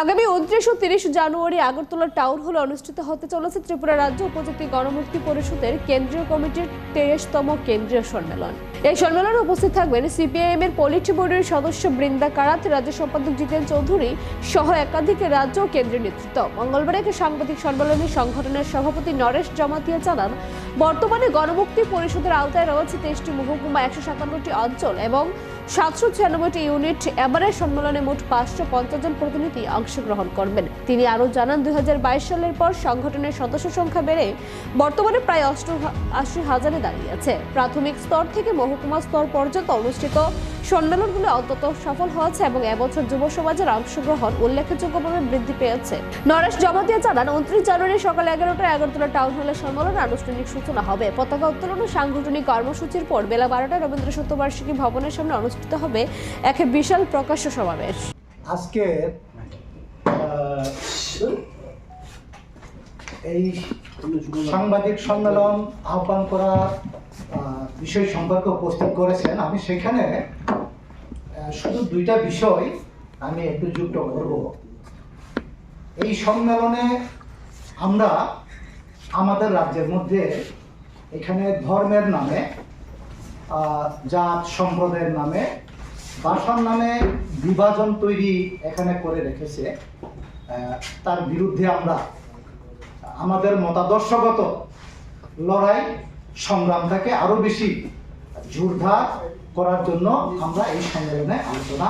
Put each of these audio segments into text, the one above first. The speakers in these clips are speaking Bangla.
আগামী উনত্রিশ ও তিরিশ জানুয়ারি আগরতলা টাউন হলে অনুষ্ঠিত হতে চলেছে ত্রিপুরা রাজ্য উপজাতি গণমুক্তি পরিষদের কেন্দ্রীয় কমিটির তেইশতম কেন্দ্রীয় সম্মেলন। এই সম্মেলনে উপস্থিত থাকবেন সিপিআইএম এর পলিট বোর্ডের সদস্য বৃন্দা কারাত, রাজ্য সম্পাদক জিতেন চৌধুরী সহ একাধিক রাজ্য ও কেন্দ্রীয় নেতৃত্ব। মঙ্গলবার এক সাংবাদিক সম্মেলনে সংগঠনের সভাপতি নরেশ জমাতিয়া জানান, বর্তমানে গণমুক্তি পরিষদের আওতায় রয়েছে তেইশটি মহকুমা, একশো সাতান্নটি অঞ্চল এবং সাতশো ছিয়ানব্বইটি ইউনিট। এবারের সম্মেলনে মোট পাঁচশো পঞ্চাশ জন প্রতিনিধি অংশগ্রহণ করবেন। তিনি আরও জানান, দুই হাজার বাইশ সালের পর সংগঠনের সদস্য সংখ্যা বেড়ে বর্তমানে প্রায় অষ্ট আশি হাজারে দাঁড়িয়েছে প্রাথমিক স্তর থেকে মহকুমা স্তর পর্যন্ত অনুষ্ঠিত সম্মেলনগুলো অন্তত সফল হয়েছে এবং এবছর যুব সমাজের অংশগ্রহণ উল্লেখযোগ্যভাবে বৃদ্ধি পেয়েছে। নরেশ জমাতিয়া জানান, উনত্রিশ জানুয়ারি সকাল এগারোটায় আগরতলা টাউন হলে সম্মেলনের আনুষ্ঠানিক সূচনা হবে। পতাকা উত্তোলন ও সাংগঠনিক কর্মসূচির পর বেলা বারোটায় রবীন্দ্র শতবার্ষিকী ভবনের সামনে অনুষ্ঠিত হবে এক বিশাল প্রকাশ্য সমাবেশ। আজকে এই সাংবাদিক সম্মেলন আহ্বান করা বিষয় সম্পর্কে উপস্থিত করেছেন। আমি সেখানে শুধু দুইটা বিষয় আমি একটু যুক্ত করব। এই সম্মেলনে আমরা আমাদের রাজ্যের মধ্যে এখানে ধর্মের নামে জাত, সম্প্রদায়ের নামে ভাষার নামে বিভাজন তৈরি এখানে করে রেখেছে। তার বিরুদ্ধে আমরা আমাদের মতাদর্শগত লড়াই সংগ্রামটাকে আরও বেশি জোরদার করার জন্য আমরা এই সম্মেলনে আলোচনা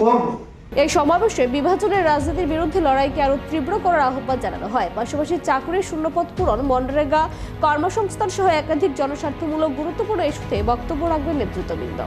করব। এই সমাবেশে বিভাজনের রাজনীতির বিরুদ্ধে লড়াইকে আরও তীব্র করার আহ্বান জানানো হয়। পাশাপাশি চাকরির শূন্যপদ পূরণ, মনরেগা, কর্মসংস্থান সহ একাধিক জনস্বার্থমূলক গুরুত্বপূর্ণ ইস্যুতে বক্তব্য রাখবেন নেতৃত্ববৃন্দ।